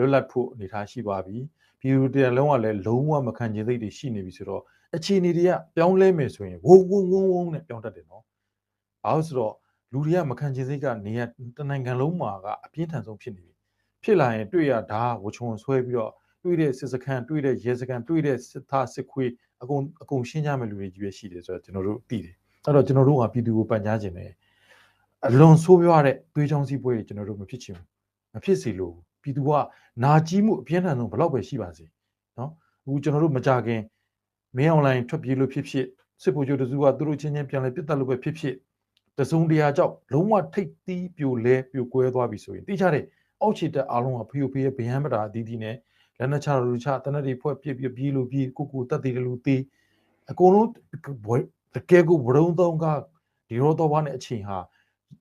လွတ်လပ်ဖို့အနေထားရှိပါပြီပြည်သူတရားလုံးကလည်းလုံးဝမခံချင်စိတ်တွေရှိနေပြီဆိုတော့အခြေအနေတွေကပြောင်းလဲမယ်ဆိုရင်ဝုန်းဝုန်းဝုန်းဝုန်းနဲ့ပြောင်းတတ်တယ်နော်ဘာလို့ဆိုတော့လူတွေကမခံချင်စိတ်ကနေရတနိုင်ငံလုံးမှာကအပြင်းထန်ဆုံးဖြစ်နေပြီဖြစ်လာရင်တွေ့ရဒါဝချုံဆွဲပြီးတော့တွေ့တဲ့စစ်စခန်းတွေ့တဲ့ရဲစခန်းတွေ့တဲ့စစ်သားစစ်ခွေးအကုန်အကုန်ရှင်းကြမဲ့လူတွေကြီးပဲရှိတယ်ဆိုတော့ကျွန်တော်တို့သိတယ်အဲ့တော့ကျွန်တော်တို့ကပြည်သူကိုပန်ကြားခြင်းတယ်အလွန်ဆိုးရွားတဲ့သွေးချောင်းစည်းပွဲတွေကျွန်တော်တို့မဖြစ်ချင်ဘူးမဖြစ်စေလို့ ပြည်သူကနာကြီးမှုအပြင်းထန်ဆုံးဘလောက်ပဲရှိပါစေနော်အခုကျွန်တော်တို့မကြခင်မင်းအွန်လိုင်းထွက်ပြေးလို့ဖြစ်ဖြစ်စစ်ဗိုလ်ချုပ်တစုကသူတို့ချင်းချင်းပြန်လဲပြတ်တက်လို့ပဲဖြစ်ဖြစ်တစုံတရာကြောင့်လုံးဝထိတ်သီးပြိုလဲပြိုကွဲသွားပြီဆိုရင်တိကျတဲ့အောက်ခြေတက်အားလုံးကဖီယိုဖေးရဲ့ဗျမ်းပတာအသီးသီးနဲ့လက်နက်ချလူချတနက်တွေဖွဲ့ပြစ်ပြပြေးလို့ပြေးကိုကိုတက်သေးတယ်လို့သေးအကုန်လုံးတကယ်ကိုဘရုံသုံးကဒီရောတော့ဘာနဲ့အချိန်ဟာ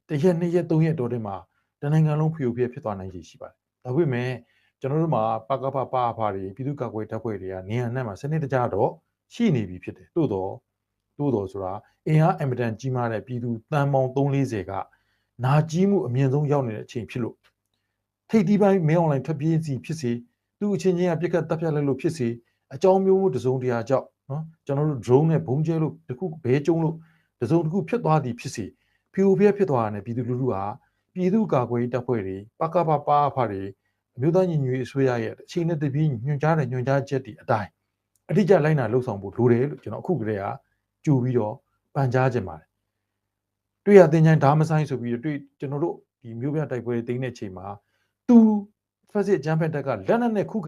တရက်နှစ်ရက်သုံးရက်တော့တဲ့မှာတနိုင်ငံလုံးဖီယိုဖေးဖြစ်သွားနိုင်ခြေရှိပါတယ် ဒါပေမဲ့ကျွန်တော်တို့မှာပကပပါဖာတွေပြည်သူ့ကာကွယ်တပ်ဖွဲ့တွေကနေရာနဲ့မှာစနစ်တကျတော့ရှိနေပြီဖြစ်တယ်တိုးတော့တိုးတော့ဆိုတာအင်အားအင်မတန်ကြီးမားတဲ့ပြည်သူတန်ပေါင်း340ကနာကြီးမှုအမြင့်ဆုံးရောက်နေတဲ့အချိန်ဖြစ်လို့ထိပ်တီးပိုင်းမင်းအွန်လိုင်းထွက်ပြေးစီဖြစ်စေသူ့အချင်းချင်းကပြက်ကတ်တပ်ဖြတ်လိုက်လို့ဖြစ်စေအကြောင်းမျိုးတစုံတရာကြောင့်နော်ကျွန်တော်တို့ drone နဲ့ဘုံကျဲလို့တခုဘဲကျုံလို့တစုံတစ်ခုဖြစ်သွားသည်ဖြစ်စေဖီအိုဖီဖြစ်သွားတာနဲ့ပြည်သူလူထုဟာ ပြည်သူ့ကာကွယ်ရေးတပ်ဖွဲ့တွေပကပပါဖာတွေအမျိုးသားညီညွတ်ရေးအစိုးရရဲ့အချိန်နဲ့တပြေးညွှန်ကြားတဲ့ညွှန်ကြားချက်တွေအတိုင်းအတိအကျလိုက်နာလှုပ်ဆောင်ဖို့လိုတယ်လို့ကျွန်တော်အခုကတည်းကကြိုပြီးတော့ပန်ကြားခြင်းပါတယ်တွေ့ရတင်ချိုင်းဓာမဆိုင်ဆိုပြီးတွေ့ကျွန်တော်တို့ဒီမျိုးပြတိုက်ပွဲတွေတင်းတဲ့ချိန်မှာသူဖက်စစ်အကြမ်းဖက်တပ်ကလက်နက်နဲ့ခု